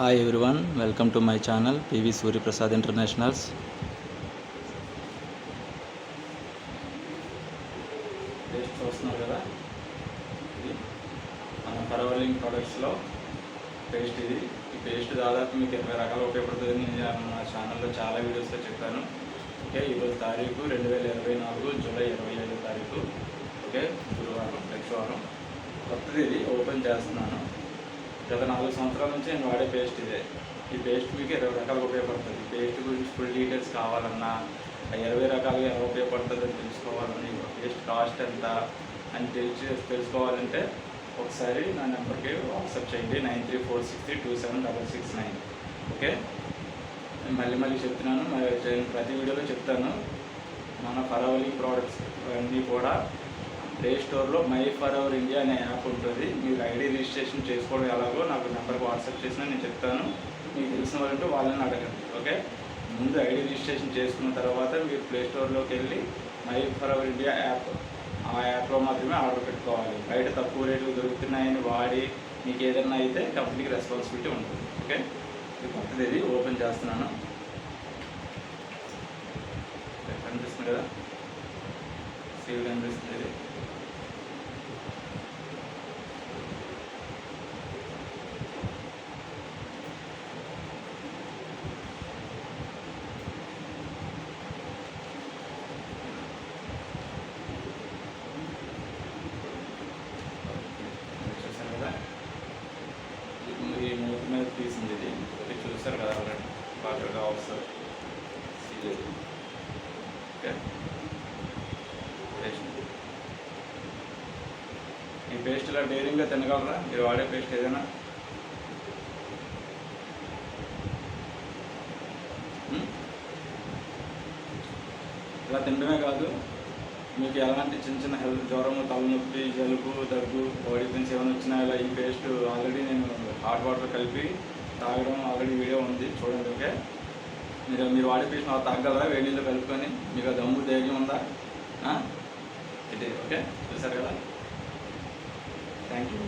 Hi everyone welcome to my channel PV Suryaprasad internationals paste చూస్తున్నారు కదా. ఇది మన పరవలింగ్ ప్రొడక్ట్స్లో పేస్ట్ ఇది. ఈ పేస్ట్ దాదాపు మీకు ఇరవై రకాలు ఉపయోగపడుతుంది. నేను నా ఛానల్లో చాలా వీడియోస్లో చెప్పాను. ఓకే ఈరోజు తారీఖు రెండు వేల ఇరవై నాలుగు జూలై ఇరవై ఐదో తారీఖు. ఓకే గురువారం నెక్స్ట్ వారం. కొత్తది ఇది ఓపెన్ చేస్తున్నాను. గత నాలుగు సంవత్సరాల నుంచి నేను వాడే పేస్ట్ ఇదే. ఈ పేస్ట్ మీకు ఇరవై రకాలుగా ఉపయోగపడుతుంది. పేస్ట్ గురించి ఫుల్ డీటెయిల్స్ కావాలన్నా ఇరవై రకాలుగా ఎలా ఉపయోగపడుతుంది అని తెలుసుకోవాలని పేస్ట్ కాస్ట్ ఎంత అని తెలిసి తెలుసుకోవాలంటే ఒకసారి నా నెంబర్కి వాట్సాప్ చేయండి. Nine three four six three two seven double six nine. Okay? నేను మళ్ళీ మళ్ళీ చెప్తున్నాను. ప్రతి వీడియోలో చెప్తాను. మన పరవలి ప్రోడక్ట్స్ అన్నీ కూడా ప్లే స్టోర్లో మై ఫర్ అవర్ ఇండియా అనే యాప్ ఉంటుంది. మీరు ఐడి రిజిస్ట్రేషన్ చేసుకోవడం ఎలాగో నాకు నెంబర్కి వాట్సాప్ చేసినా నేను చెప్తాను. మీకు తెలిసిన వాళ్ళంటే వాళ్ళని అడగండి ఓకే? ముందు ఐడి రిజిస్ట్రేషన్ చేసుకున్న తర్వాత మీరు ప్లే స్టోర్లోకి వెళ్ళి my for our India app ఆ యాప్లో మాత్రమే ఆర్డర్ పెట్టుకోవాలి. బయట తక్కువ రేట్లు దొరుకుతున్నాయని వాడి మీకు ఏదైనా అయితే కంపెనీకి రెస్పాన్సిబిలిటీ ఉంటుంది ఓకే? ఇది కొత్తది ఇది ఓపెన్ చేస్తున్నాను. కనిపిస్తుంది కదా? సీల్ కనిపిస్తుంది ఇది చూసారు కదా ఇది ఈ మూత మీద తీసింది ఇది ఇది చూసారు కదా ఆల్రెడీ ఆఫీసర్ ఓకే పేస్ట్ ఈ పేస్ట్ ఇలా డైరింగ్గా తినగలరా? మీరు వాడే పేస్ట్ ఏదైనా? ఇలా తినడమే కాదు. మీకు ఎలాంటి చిన్న చిన్న హెల్త్ జ్వరము తలనొప్పి జలుబు దగ్గు బాడీ పెయిన్స్ ఏమైనా వచ్చినా ఇలా ఈ పేస్ట్ ఆల్రెడీ నేను హాట్ వాటర్ కలిపి తాగడం ఆల్రెడీ వీడియో ఉంది చూడండి ఓకే? మీరు మీరు వాడే పేస్ట్ తాగలరా వేడి నీళ్ళు కలుపుకొని మీకు దమ్ము ధైర్యం ఉందా? ఇది ఓకే? చూసారు కదా? Thank you